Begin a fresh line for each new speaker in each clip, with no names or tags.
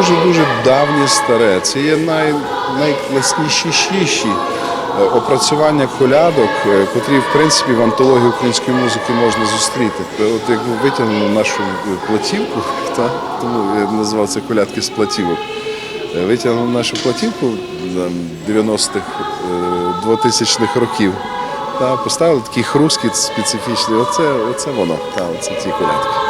дуже-дуже давнє старе. Це є най, найкласнішіші е, опрацювання колядок, е, котрі в принципі в антології української музики можна зустріти. От якби витягнули нашу е, платівку, та, тому я назвав це колядки з платівок. Витягнули нашу платівку 90-х, е, 2000-х років. Та поставили такий хрускіт специфічний. Оце, оце воно, та, оце ті колядки.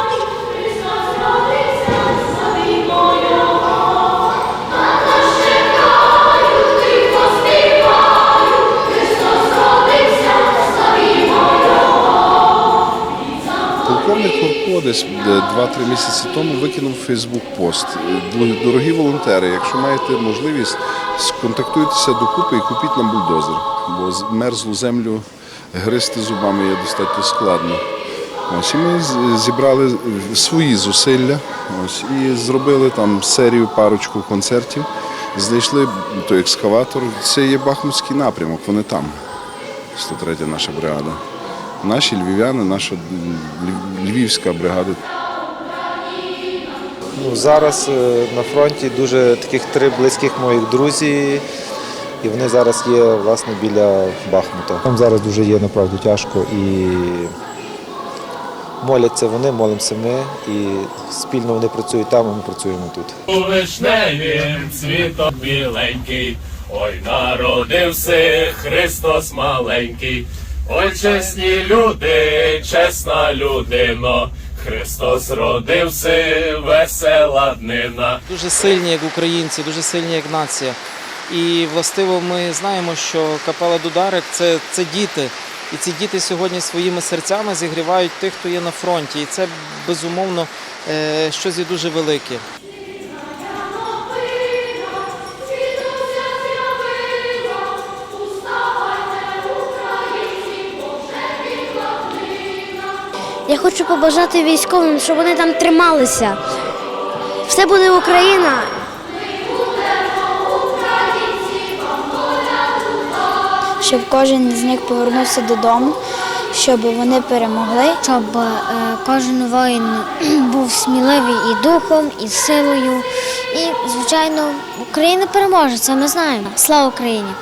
Полковник Горко десь е, 2-3 місяці тому викинув Фейсбук пост. Е, Дорогі волонтери, якщо маєте можливість, сконтактуйтеся докупи і купіть нам бульдозер, бо мерзлу землю гризти зубами є достатньо складно. Ось і ми зібрали свої зусилля ось, і зробили там серію парочку концертів. Знайшли той екскаватор. Це є Бахмутський напрямок, вони там. 103 наша бригада. Наші львів'яни, наша львівська бригада.
Ну, зараз е, на фронті дуже таких три близьких моїх друзі, і вони зараз є власне біля Бахмута. Там зараз дуже є направду тяжко і моляться вони, молимося ми, і спільно вони працюють там, а ми працюємо тут.
У вишневім цвіток біленький, ой, народився Христос маленький, ой, чесні люди, чесна людино, Христос родився, весела днина.
дуже сильні як українці, дуже сильні як нація. І властиво ми знаємо, що капела Дударик це, це діти. І ці діти сьогодні своїми серцями зігрівають тих, хто є на фронті. І це безумовно е, щось дуже велике.
Я хочу побажати військовим, щоб вони там трималися. Все буде Україна.
щоб кожен з них повернувся додому, щоб вони перемогли.
Щоб е, кожен воїн був сміливий і духом, і силою. І, звичайно, Україна переможе, це ми знаємо. Слава Україні!